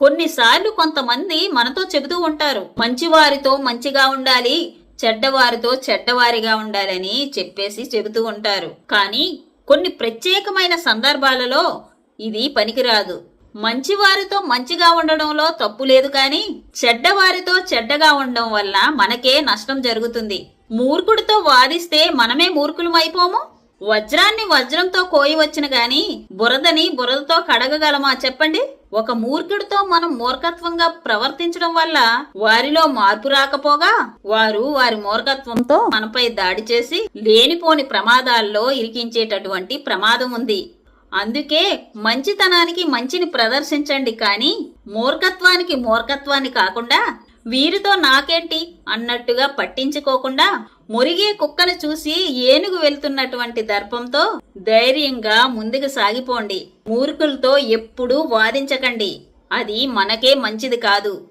కొన్నిసార్లు కొంతమంది మనతో చెబుతూ ఉంటారు మంచివారితో మంచిగా ఉండాలి చెడ్డవారితో చెడ్డవారిగా ఉండాలని చెప్పేసి చెబుతూ ఉంటారు. కానీ కొన్ని ప్రత్యేకమైన సందర్భాలలో ఇది పనికిరాదు. మంచివారితో మంచిగా ఉండడంలో తప్పు లేదు కానీ చెడ్డవారితో చెడ్డగా ఉండడం వల్ల మనకే నష్టం జరుగుతుంది. మూర్ఖుడితో వాదిస్తే మనమే మూర్ఖులమైపోము? వజ్రాన్ని వజ్రంతో కోయవచ్చును గాని బురదని బురదతో కడగగలమా చెప్పండి? ఒక మూర్ఖుడితో మనం మూర్ఖత్వంగా ప్రవర్తించడం వల్ల వారిలో మార్పు రాకపోగా? వారు వారి మూర్ఖత్వంతో మనపై దాడి చేసి లేనిపోని ప్రమాదాల్లో ఇరికించేటటువంటి ప్రమాదం ఉంది. అందుకే మంచితనానికి మంచిని ప్రదర్శించండి కానీ మూర్ఖత్వానికి మూర్ఖత్వాన్ని కాకుండా వీరితో నాకేంటి? అన్నట్టుగా పట్టించుకోకుండా మురిగే కుక్కను చూసి ఏనుగు వెళ్తున్నటువంటి దర్పంతో ధైర్యంగా ముందుకు సాగిపోండి. మూర్ఖులతో ఎప్పుడూ వాదించకండి. అది మనకే మంచిది కాదు.